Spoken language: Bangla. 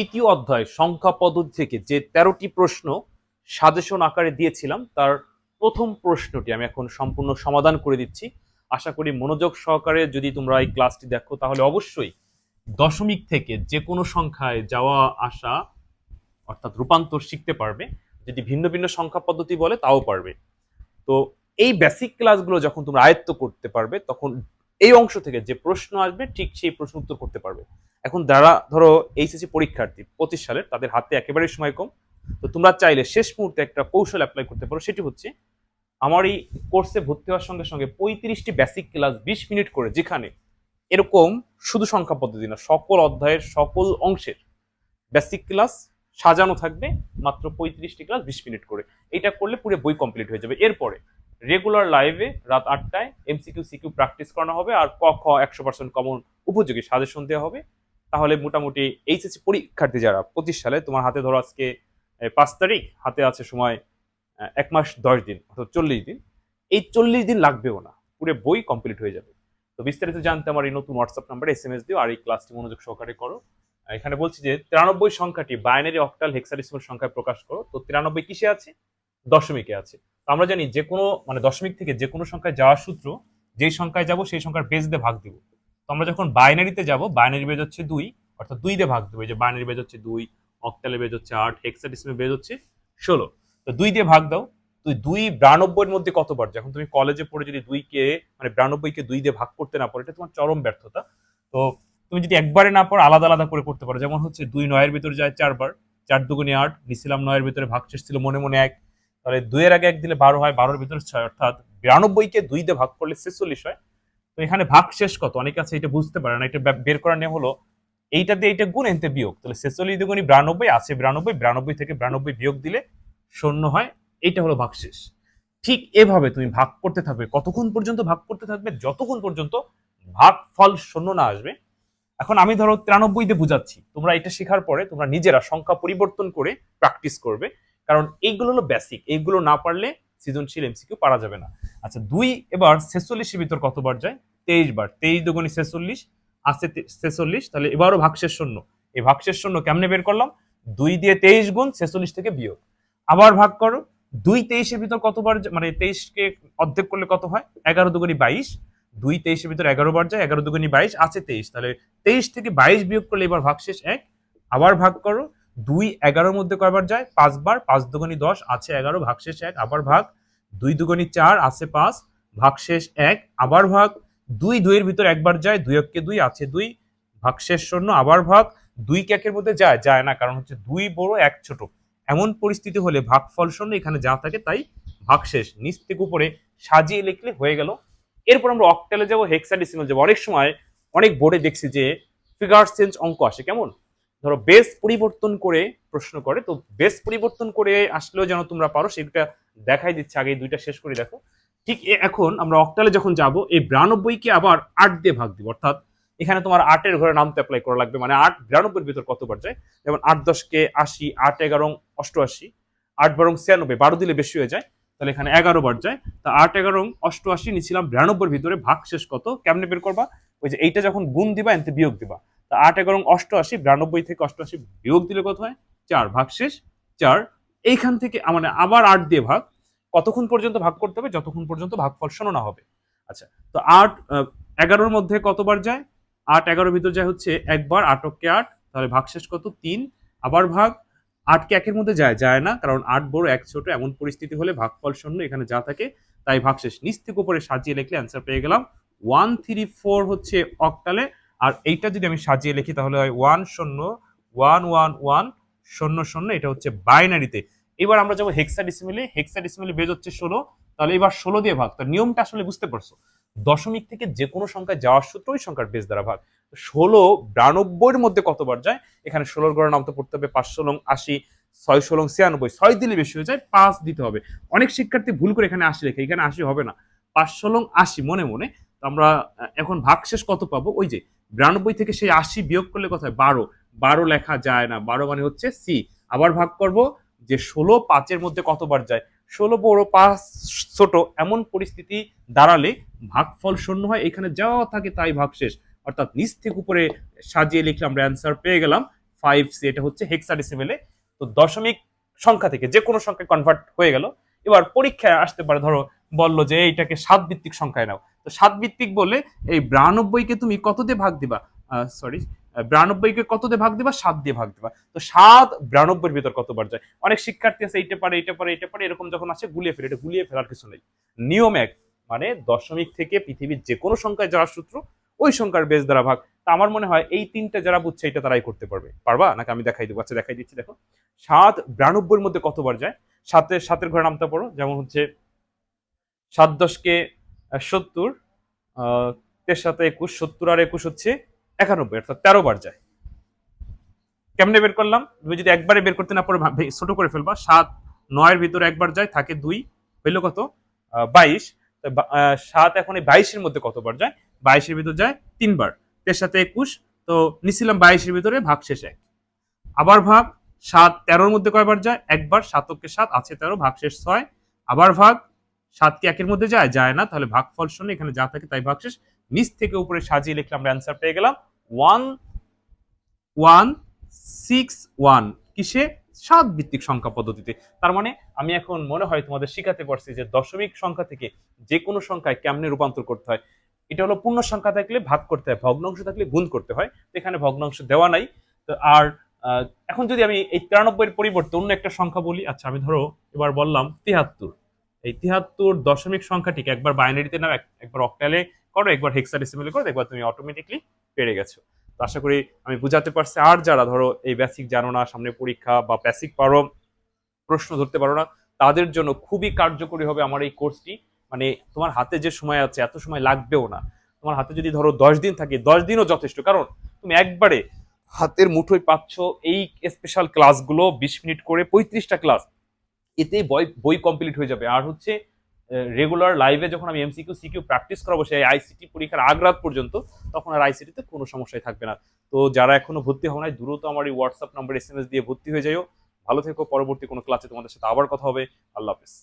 তৃতীয় অধ্যায় সংখ্যা পদ্ধতি থেকে যে তেরোটি প্রশ্ন সাজেশন আকারে দিয়েছিলাম, তার প্রথম প্রশ্নটি আমি এখন সম্পূর্ণ সমাধান করে দিচ্ছি। আশা করি মনোযোগ সহকারে যদি তোমরা এই ক্লাসটি দেখো, তাহলে অবশ্যই দশমিক থেকে যে কোনো সংখ্যায় যাওয়া আসা, অর্থাৎ রূপান্তর শিখতে পারবে। যদি ভিন্ন ভিন্ন সংখ্যা পদ্ধতি বলে, তাও পারবে। তো এই বেসিক ক্লাসগুলো যখন তোমরা আয়ত্ত করতে পারবে, তখন এই অংশ থেকে যে প্রশ্ন আসবে, ঠিক সেই প্রশ্ন উত্তর করতে পারবে। এখন যারা, ধরো, এইচএসসি পরীক্ষার্থী, পঁচিশ সালের, তাদের হাতে একেবারেই সময় কম। তো তোমরা চাইলে শেষ মুহূর্তে একটা কৌশল অ্যাপ্লাই করতে পারো। সেটি হচ্ছে, আমার এই কোর্সে ভর্তি হওয়ার সঙ্গে সঙ্গে পঁয়ত্রিশটি বেসিক ক্লাস বিশ মিনিট করে, যেখানে এরকম শুধু সংখ্যা পদ্ধতি না, সকল অধ্যায়ের সকল অংশের বেসিক ক্লাস সাজানো থাকবে, মাত্র পঁয়ত্রিশটি ক্লাস বিশ মিনিট করে। এটা করলে পুরো বই কমপ্লিট হয়ে যাবে। এরপরে রেগুলার লাইভে রাত আটটায় এমসিকিউ সিকিউ প্র্যাকটিস করানো হবে আর ক, খ একশো পার্সেন্ট কমন উপযোগী সাজেশন দেওয়া হবে। তাহলে মোটামুটি এইচএসসি পরীক্ষার্থী যারা পঁচিশ সালে, তোমার হাতে ধরো আজকে পাঁচ তারিখ, হাতে আছে সময় এক মাস দশ দিন অর্থাৎ চল্লিশ দিন। এই চল্লিশ দিন লাগবেও না, পুরো বই কমপ্লিট হয়ে যাবে। তো বিস্তারিত জানতে আমার এই নতুন হোয়াটসঅ্যাপ নাম্বারে এস এম এস দিও আর এই ক্লাসটি মনোযোগ সহকারে করো। এখানে বলছি যে তিরানব্বই সংখ্যাটি বাইনারি অক্টাল হেক্সাডেসিমাল সংখ্যায় প্রকাশ করো। তো তিরানব্বই কিসে আছে? দশমিকে আছে। আমরা জানি যে কোনো মানে দশমিক থেকে যে কোনো সংখ্যায় যাওয়ার সূত্র, যেই সংখ্যায় যাব সেই সংখ্যার বেজ দিয়ে ভাগ দিব। তো আমরা যখন বাইনারিতে যাব, বাইনারি বেজ হচ্ছে দুই, অর্থাৎ দুই দিয়ে ভাগ দেবো। যে বাইনারি বেজ হচ্ছে দুই অক্টালে বেজ হচ্ছে আট হেক্সাডেসিমাল বেজ হচ্ছে ষোলো। তো দুই দিয়ে ভাগ দাও তুই দুই বিরানব্বইয়ের মধ্যে কতবার? যখন তুমি কলেজে পড়ে যদি দুইকে মানে বিরানব্বইকে দুই দিয়ে ভাগ করতে না পারো, এটা তোমার চরম ব্যর্থতা। তো তুমি যদি একবারে না পারো, আলাদা আলাদা করে করতে পারো। যেমন হচ্ছে দুই নয়ের ভিতরে যায় চারবার, চার দুগুণে আট, নিছিলাম নয়ের ভিতরে ভাগশেষ ছিল মনে মনে এক তাহলে দুইয়ের আগে এক দিলে বারো হয়, বারোর ভিতরে ছয়, অর্থাৎ বিরানব্বইকে দুই দিয়ে ভাগ করলে ছেচল্লিশ হয়। তো এখানে ভাগ শেষ কত? অনেক আছে এটা বুঝতে পারে না, এটা বের করার নিয়ম হলো এইটা দিয়ে এইটা গুণ এনতে বিয়োগ। তাহলে ছেচল্লিশ দুগুণি বিরানব্বই, আছে বিরানব্বই বিরানব্বই থেকে বিরানব্বই বিয়োগ দিলে শূন্য হয়, এইটা হলো ভাগশেষ ঠিক এভাবে তুমি ভাগ করতে থাকবে, কতক্ষণ পর্যন্ত ভাগ করতে থাকবে, যতক্ষণ পর্যন্ত ভাগ ফল শূন্য না আসবে। এখন আমি ধরো তিরানব্বই দিয়ে বুঝাচ্ছি, তোমরা এটা শেখার পরে তোমরা নিজেরা সংখ্যা পরিবর্তন করে প্র্যাকটিস করবে। কারণ এইগুলো হলো বেসিক এইগুলো না পারলে সৃজনশীল এমসিকিউ পারা যাবে না। আচ্ছা দুই, এবার ছেচল্লিশের ভিতর কতবার যায়? তেইশ বার। তেইশ দুগুণি ছেচল্লিশ আছে ছেচল্লিশ, তাহলে এবারও ভাগশেষ শূন্য। এই ভাগশেষ শূন্য কেমনে বের করলাম? দুই দিয়ে তেইশ গুণ ছেচল্লিশ থেকে বিয়োগ। আবার ভাগ করো, দুই তেইশের ভিতর কতবার মানে তেইশকে অর্ধেক করলে কত হয়? এগারো দুগুণি বাইশ। দুই তেইশের ভিতর এগারো বার যায়, এগারো দুগুণি বাইশ, আছে তেইশ। তাহলে তেইশ থেকে বাইশ বিয়োগ করলে এবার ভাগশেষ এক। আবার ভাগ করো দুই এগারোর মধ্যে কয়বার যায়? পাঁচবার। পাঁচ দুগুণি দশ, আছে এগারো, ভাগশেষ এক, আবার ভাগ। দুই দুগুণি চার, আছে পাঁচ, ভাগশেষ এক, আবার ভাগ। দুই দুইয়ের ভিতর একবার যায়, দুই এককে দুই, আছে দুই, ভাগশেষ শূন্য, আবার ভাগ। দুই ক্যাকের মধ্যে যায় যায় না, কারণ হচ্ছে দুই বড়, এক ছোট। এমন পরিস্থিতি হলে ভাগফল শূন্য এখানে যা থাকে তাই ভাগশেষ। নিচ থেকে উপরে সাজিয়ে লিখলে হয়ে গেল। এরপর আমরা অক্টালে যাব হেক্সাডেসিমাল যাব। অনেক সময় অনেক বোর্ডে দেখছি যে ফিগার চেঞ্জ অঙ্ক আসে, কেমন? ধরো বেস পরিবর্তন করে প্রশ্ন করে, তো বেস পরিবর্তন করে আসলেও যেন তোমরা পারো সেটা দেখাই দিচ্ছে, আগে দুইটা শেষ করে দেখো। ঠিক এখন আমরা অক্টালে যখন যাব, এই বিরানব্বইকে আবার আট দিয়ে ভাগ দিব, অর্থাৎ এখানে তোমার আটের ঘরে নামতে অ্যাপ্লাই করা লাগবে মানে আট, বিরানব্বইয়ের ভিতর কতবার যায়? যেমন আট দশকে আশি, আট এগারো, অষ্টআশি, আট বরং ছিয়ানব্বই, বারো দিলে বেশি হয়ে যায়, তাহলে এখানে এগারো বার যায়। তা আট এগারো, অষ্টআশি নিছিলাম বিরানব্বইয়ের ভিতরে ভাগ শেষ কত? কেমনে বের করবা? ওই যে এইটা যখন গুণ দিবা, এনতে বিয়োগ দিবা। তা আট এগারো অষ্টআশি, বিরানব্বই থেকে অষ্টআশি বিয়োগ দিলে কত হয়? চার ভাগ শেষ, চার। এইখান থেকে মানে আবার আট দিয়ে ভাগ। কতক্ষণ পর্যন্ত ভাগ করতে হবে? যতক্ষণ পর্যন্ত ভাগফল শোনো না হবে। আচ্ছা তো আট এগারোর মধ্যে কতবার যায়? আট এগারোর ভিতর যায় হচ্ছে একবার আটককে আট। তাহলে ভাগশেষ কত? তিন। আবার ভাগ। আটকে একের মধ্যে যায় যায় না। কারণ আট বড়, এক ছোট, এমন পরিস্থিতি হলে ভাগফল শূন্য এখানে যা থাকে, তাই ভাগশেষ নিচ থেকে উপরে সাজিয়ে লিখলে অ্যান্সার পেয়ে গেলাম। ওয়ান থ্রি ফোর হচ্ছে অক্টালে আর এইটা যদি আমি সাজিয়ে লিখি, তাহলে হয় ওয়ান শূন্য ওয়ান ওয়ান ওয়ান শূন্য শূন্য, এটা হচ্ছে বাইনারিতে এবার আমরা যাব হেক্সাডেসিমেলে হেক্সাডেসিমেলে বেজ হচ্ছে ষোলো, তাহলে এবার ষোলো দিয়ে ভাগ। তার নিয়মটা আসলে বুঝতে পারছ? দশমিক থেকে যে কোনো সংখ্যায় যাওয়ার সূত্র ওই সংখ্যার বেজ দ্বারা ভাগ। ষোলো বিরানব্বইয়ের মধ্যে কতবার যায়? এখানে ষোলোর গড়ের নাম তো পড়তে হবে, পাঁচ ষোলং আশি, ছয় ষোলং ছিয়ানব্বই, ছয় দিলে বেশি হয়ে যায়, পাঁচ দিতে হবে। অনেক শিক্ষার্থী ভুল করে এখানে আশি লেখে, এখানে আশি হবে না। পাঁচ ষোলং আশি, মনে মনে আমরা, এখন ভাগশেষ কত পাবো? ওই যে, বিরানব্বই থেকে সেই আশি বিয়োগ করলে কত হয়? বারো। বারো লেখা যায় না। বারো মানে হচ্ছে সি আবার ভাগ করব যে, ষোলো পাঁচের মধ্যে কতবার যায়? ষোলো বড় পাঁচ ছোট এমন পরিস্থিতি দাঁড়ালে ভাগফল শূন্য হয়। এখানে যা থাকে তাই ভাগশেষ অর্থাৎ নিচ থেকে উপরে সাজিয়ে লিখলে আমরা অ্যান্সার পেয়ে গেলাম। ফাইভ সি এটা হচ্ছে হেক্সাডেসিমেলে তো দশমিক সংখ্যা থেকে যে কোনো সংখ্যায় কনভার্ট হয়ে গেল। এবার পরীক্ষায় আসতে পারে, ধরো বলল যে এইটাকে সাত ভিত্তিক সংখ্যায় নাও। তো সাত ভিত্তিক বলে এই বিরানব্বইকে তুমি কত দিয়ে ভাগ দিবা? সরি বিরানব্বইকে কত দিয়ে ভাগ দিবা? সাত দিয়ে ভাগ দিবা। তো সাত বিরানব্বইয়ের ভিতর কতবার যায় অনেক শিক্ষার্থী আছে, এইটা পারে এইটা পারে এইটা পারে, এরকম যখন আসে গুলিয়ে ফেলে, এটা গুলিয়ে ফেলার কিছু নেই। নিয়ম এক মানে দশমিক থেকে পৃথিবীর যে কোনো সংখ্যায় যারা সূত্র, ওই সংখ্যার বেশ দ্বারা ভাগ। তা আমার মনে হয় এই তিনটা যারা বুঝছে, এটা তারাই করতে পারবে। পারবা? নাকি আমি দেখাই দেবো? আচ্ছা দেখাই দিচ্ছি, দেখো। সাত বিরানব্বইয়ের মধ্যে কতবার যায়? সাতের সাতের ঘরে নামতে পারো যেমন হচ্ছে সাত দশকে সত্তর তের সাথে একুশ, সত্তর আর একুশ হচ্ছে একানব্বই, অর্থাৎ তেরো বার যায়। কেমনে বের করলাম? তুমি যদি একবারে বের করতে না পারো ছোট করে ফেলবা। সাত, নয়ের ভিতরে একবার যায়, থাকে দুই, হইল কত? বাইশ। সাত এখন এই বাইশের মধ্যে কতবার যায়? বাইশের ভিতর যায় তিনবার। তের সাথে একুশ, তো নিছিলাম বাইশের ভিতরে, ভাগ শেষ এক। আবার ভাগ, সাত তেরোর মধ্যে কয়বার যায়? একবার সাতকে সাত, আছে তেরো, ভাগ শেষ ছয়। আবার ভাগ সাত কি একের মধ্যে যায়? যায় না। তাহলে ভাগফল শূন্য, এখানে যা থাকে তাই ভাগশেষ। নিচ থেকে উপরে সাজিয়ে লিখলাম আমরা অ্যান্সার পেয়ে গেলাম। ওয়ান ওয়ান সিক্স ওয়ান কিসে? সাত ভিত্তিক সংখ্যা পদ্ধতিতে। তার মানে আমি এখন মনে হয় তোমাদের শিখাতে পারছি যে দশমিক সংখ্যা থেকে যে কোনো সংখ্যায় কেমনে রূপান্তর করতে হয়। এটা হলো পূর্ণ সংখ্যা থাকলে ভাগ করতে হয়, ভগ্নাংশ থাকলে গুণ করতে হয়। এখানে ভগ্নাংশ দেওয়া নাই। তো আর এখন যদি আমি এই তিরানব্বইয়ের পরিবর্তে অন্য একটা সংখ্যা বলি আচ্ছা আমি ধরো এবার বললাম তিহাত্তর। এই তিহাত্তর দশমিক সংখ্যাটিকে একবার বাইনারিতে নাও, এক- একবার অক্টালে করো, একবার হেক্সাডেসিমেলে করো একবার তুমি অটোমেটিকলি পেরে গেছো। তো আশা করি আমি বুঝাতে পারছি। আর যারা ধরো এই বেসিক জানো না, সামনে পরীক্ষা বা বেসিক পারো, প্রশ্ন ধরতে পারো না, তাদের জন্য খুবই কার্যকরী হবে আমার এই কোর্সটি মানে তোমার হাতে যে সময় আছে, এত সময় লাগবেও না। তোমার হাতে যদি ধরো দশ দিন থাকে, দশ দিনও যথেষ্ট। কারণ তুমি একবারে হাতের মুঠোয় পাচ্ছ এই স্পেশাল ক্লাসগুলো বিশ মিনিট করে পঁয়ত্রিশটা ক্লাস এতে বই বই কমপ্লিট হয়ে যাবে। আর হচ্ছে রেগুলার লাইভে যখন আমি এমসিকিউ সিকিউ প্র্যাকটিস করাবো সেই আইসিটি পরীক্ষার আগ রাত পর্যন্ত, তখন আর আইসিটিতে কোনো সমস্যাই থাকবে না। তো যারা এখনও ভর্তি হও না দ্রুত আমার এই WhatsApp number S M S দিয়ে ভর্তি হয়ে যাও ভালো থেকো, পরবর্তী কোনো ক্লাসে তোমাদের সাথে আবার কথা হবে। আল্লাহ হাফেজ।